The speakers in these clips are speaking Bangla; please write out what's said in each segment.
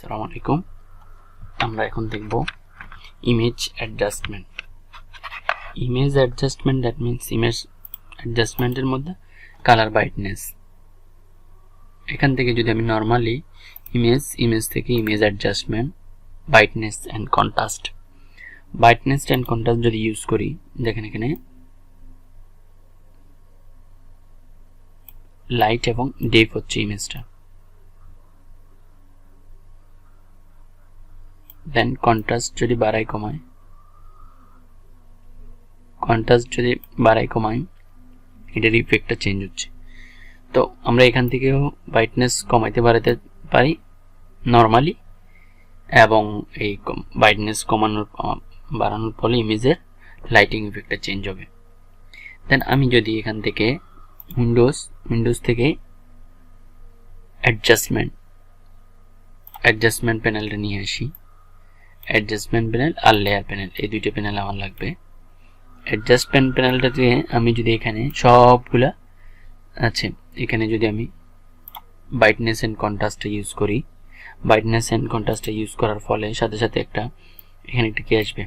আসসালামু আলাইকুম আমরা এখন দেখব image adjustment image adjustment that means image অ্যাডজাস্টমেন্টের মধ্যে কালার ব্রাইটনেস এখান থেকে যদি আমি নর্মালি ইমেজ ইমেজ থেকে image adjustment brightness and contrast brightness and contrast যদি ইউজ করি, দেখেন এখানে লাইট এবং ডেপ হচ্ছে ইমেজটা দেন কন্ট্রাস্ট যদি বাড়াই কমায়। কন্ট্রাস্ট যদি বাড়াই কমায়, এটার ইফেক্টটা চেঞ্জ হচ্ছে। তো আমরা এখান থেকেও ব্রাইটনেস কমাইতে বাড়াতে পারি নর্মালি এবং এই ব্রাইটনেস কমানোর, বাড়ানোর ফলে ইমেজের লাইটিং ইফেক্টটা চেঞ্জ হবে। দেন আমি যদি এখান থেকে উইন্ডোজ উইন্ডোজ থেকে অ্যাডজাস্টমেন্ট অ্যাডজাস্টমেন্ট প্যানেলটা নিয়ে আসি। অ্যাডজাস্টমেন্ট প্যানেল আর লেয়ার প্যানেল এই দুইটা প্যানেল আমার লাগবে। অ্যাডজাস্টমেন্ট প্যানেলটাতে আমি যদি এখানে সবগুলা আছে এখানে যদি আমি ব্রাইটনেস অ্যান্ড কন্ট্রাস্টটা ইউজ করি ব্রাইটনেস অ্যান্ড কন্ট্রাস্টটা ইউজ করার ফলে সাথে সাথে একটা, এখানে একটা কি আসবে?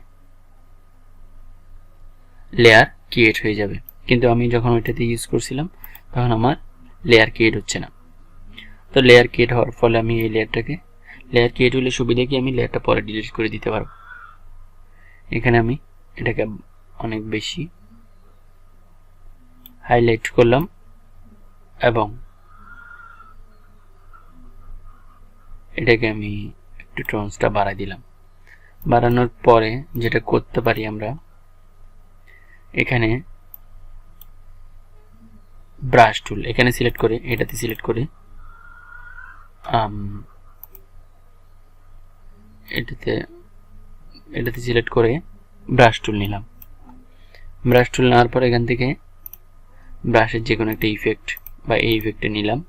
লেয়ার ক্রিয়েট হয়ে যাবে। কিন্তু আমি যখন ওইটাতে ইউজ করছিলাম, তখন আমার লেয়ার ক্রিয়েট হচ্ছে না। তো লেয়ার ক্রিয়েট হওয়ার ফলে আমি এই লেয়ারটাকে লেয়ার ক্রিয়েট হলে সুবিধা কি? আমি লেয়ারটা পরে ডিলিট করে দিতে পারব। এখানে আমি এটাকে অনেক বেশি হাইলাইট করলাম এবং এটাকে আমি একটু ট্রন্সটা বাড়াই দিলাম। বাড়ানোর পরে যেটা করতে পারি আমরা, এখানে ব্রাশ টুল এখানে সিলেক্ট করে, এটাতে সিলেক্ট করে এটাতে এটাতে সিলেক্ট করে ব্রাশ টুল নিলাম। ব্রাশ টুল নেওয়ার পর এখান থেকে ব্রাশের যে কোনো একটা ইফেক্ট বা এই ইফেক্টে নিলাম।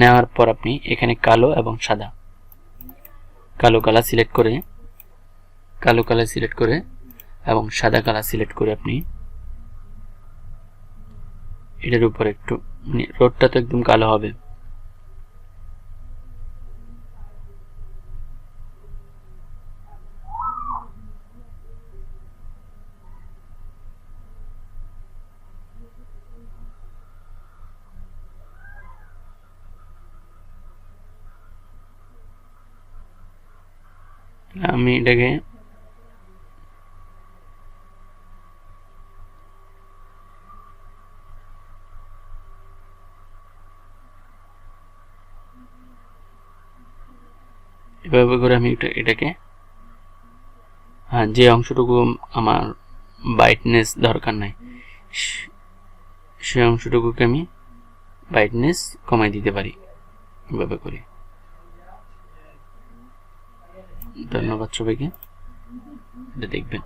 নেওয়ার পর আপনি এখানে কালো এবং সাদা, কালো কালার সিলেক্ট করে, কালো কালার সিলেক্ট করে এবং সাদা কালার সিলেক্ট করে আপনি এটার উপর একটু মানে রোডটা তো একদম কালো হবে। আমি এটাকে এভাবে করে আমি এটাকে হ্যাঁ যে অংশটুকু আমার ব্রাইটনেস দরকার নাই সেই অংশটুকুকে আমি ব্রাইটনেস কমাই দিতে পারি, এভাবে করে। ধন্যবাদ সবাইকে। এটা দেখবেন।